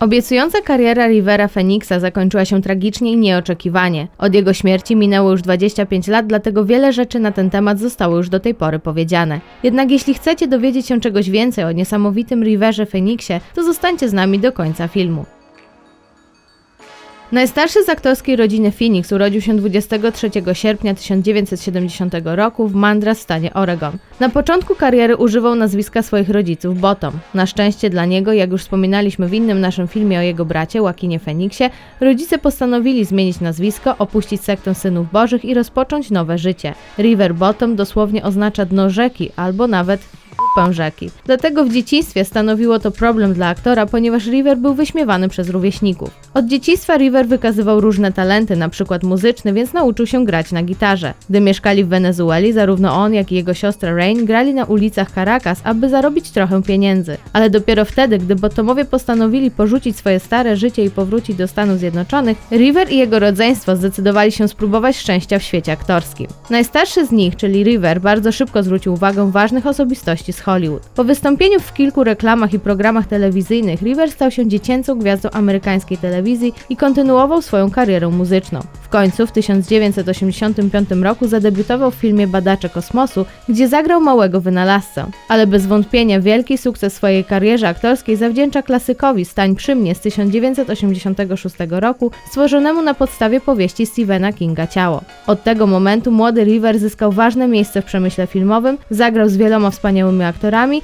Obiecująca kariera Rivera Phoenixa zakończyła się tragicznie i nieoczekiwanie. Od jego śmierci minęło już 25 lat, dlatego wiele rzeczy na ten temat zostało już do tej pory powiedziane. Jednak jeśli chcecie dowiedzieć się czegoś więcej o niesamowitym Riverze Phoenixie, to zostańcie z nami do końca filmu. Najstarszy z aktorskiej rodziny Phoenix urodził się 23 sierpnia 1970 roku w Mandra stanie Oregon. Na początku kariery używał nazwiska swoich rodziców Bottom. Na szczęście dla niego, jak już wspominaliśmy w innym naszym filmie o jego bracie, Łakinie Phoenixie, rodzice postanowili zmienić nazwisko, opuścić sektę Synów Bożych i rozpocząć nowe życie. River Bottom dosłownie oznacza dno rzeki albo nawet rzeki. Dlatego w dzieciństwie stanowiło to problem dla aktora, ponieważ River był wyśmiewany przez rówieśników. Od dzieciństwa River wykazywał różne talenty, na przykład muzyczne, więc nauczył się grać na gitarze. Gdy mieszkali w Wenezueli, zarówno on, jak i jego siostra Rain grali na ulicach Caracas, aby zarobić trochę pieniędzy. Ale dopiero wtedy, gdy Bottomowie postanowili porzucić swoje stare życie i powrócić do Stanów Zjednoczonych, River i jego rodzeństwo zdecydowali się spróbować szczęścia w świecie aktorskim. Najstarszy z nich, czyli River, bardzo szybko zwrócił uwagę ważnych osobistości z Hollywood. Po wystąpieniu w kilku reklamach i programach telewizyjnych, River stał się dziecięcą gwiazdą amerykańskiej telewizji i kontynuował swoją karierę muzyczną. Końcu w 1985 roku zadebiutował w filmie Badacze kosmosu, gdzie zagrał małego wynalazcę. Ale bez wątpienia wielki sukces swojej karierze aktorskiej zawdzięcza klasykowi Stań przy mnie z 1986 roku, stworzonemu na podstawie powieści Stephena Kinga Ciało. Od tego momentu młody River zyskał ważne miejsce w przemyśle filmowym, zagrał z wieloma wspaniałymi aktorami,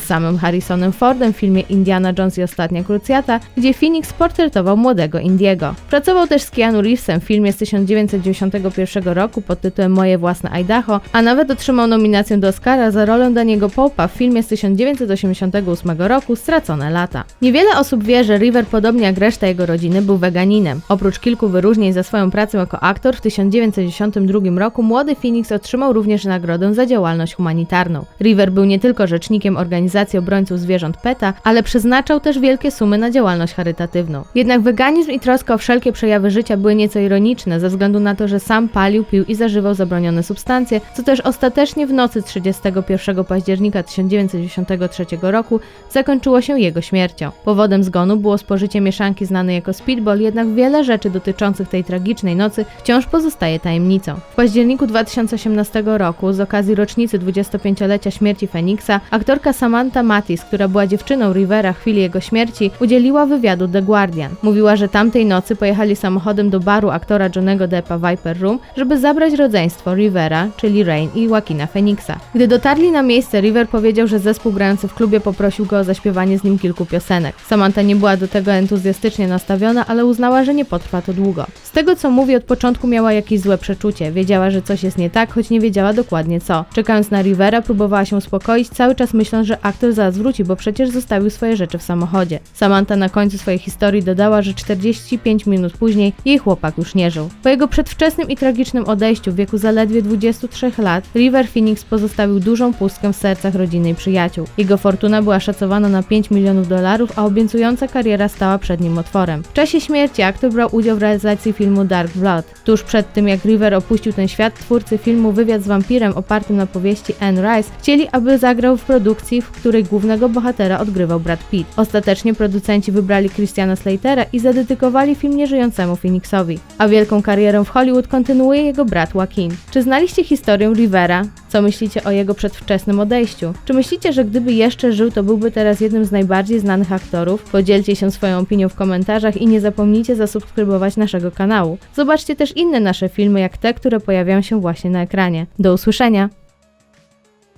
z samym Harrisonem Fordem w filmie Indiana Jones i Ostatnia Krucjata, gdzie Phoenix portretował młodego Indiego. Pracował też z Keanu Reevesem w filmie z 1991 roku pod tytułem Moje własne Idaho, a nawet otrzymał nominację do Oscara za rolę Daniego Pope'a w filmie z 1988 roku Stracone lata. Niewiele osób wie, że River, podobnie jak reszta jego rodziny, był weganinem. Oprócz kilku wyróżnień za swoją pracę jako aktor, w 1992 roku młody Phoenix otrzymał również nagrodę za działalność humanitarną. River był nie tylko rzecznikiem organizacji obrońców zwierząt PETA, ale przeznaczał też wielkie sumy na działalność charytatywną. Jednak weganizm i troska o wszelkie przejawy życia były nieco ironiczne ze względu na to, że sam palił, pił i zażywał zabronione substancje, co też ostatecznie w nocy 31 października 1993 roku zakończyło się jego śmiercią. Powodem zgonu było spożycie mieszanki znanej jako speedball, jednak wiele rzeczy dotyczących tej tragicznej nocy wciąż pozostaje tajemnicą. W październiku 2018 roku z okazji rocznicy 25-lecia śmierci Phoenixa, aktorka Samantha Matis, która była dziewczyną Rivera w chwili jego śmierci, udzieliła wywiadu The Guardian. Mówiła, że tamtej nocy pojechali samochodem do baru aktora Johnego Deppa Viper Room, żeby zabrać rodzeństwo Rivera, czyli Rain i Joaquina Phoenixa. Gdy dotarli na miejsce, River powiedział, że zespół grający w klubie poprosił go o zaśpiewanie z nim kilku piosenek. Samantha nie była do tego entuzjastycznie nastawiona, ale uznała, że nie potrwa to długo. Z tego co mówi, od początku miała jakieś złe przeczucie. Wiedziała, że coś jest nie tak, choć nie wiedziała dokładnie co. Czekając na Rivera, próbowała się uspokoić, cały czas myśląc, że aktor zaraz wróci, bo przecież zostawił swoje rzeczy w samochodzie. Samantha na końcu swojej historii dodała, że 45 minut później jej chłopak już nie Po jego przedwczesnym i tragicznym odejściu w wieku zaledwie 23 lat, River Phoenix pozostawił dużą pustkę w sercach rodziny i przyjaciół. Jego fortuna była szacowana na 5 milionów dolarów, a obiecująca kariera stała przed nim otworem. W czasie śmierci aktor brał udział w realizacji filmu Dark Blood. Tuż przed tym, jak River opuścił ten świat, twórcy filmu Wywiad z wampirem opartym na powieści Anne Rice chcieli, aby zagrał w produkcji, w której głównego bohatera odgrywał Brad Pitt. Ostatecznie producenci wybrali Christiana Slatera i zadedykowali film nieżyjącemu Phoenixowi. A wielką karierę w Hollywood kontynuuje jego brat Joaquin. Czy znaliście historię Rivera? Co myślicie o jego przedwczesnym odejściu? Czy myślicie, że gdyby jeszcze żył, to byłby teraz jednym z najbardziej znanych aktorów? Podzielcie się swoją opinią w komentarzach i nie zapomnijcie zasubskrybować naszego kanału. Zobaczcie też inne nasze filmy, jak te, które pojawiają się właśnie na ekranie. Do usłyszenia!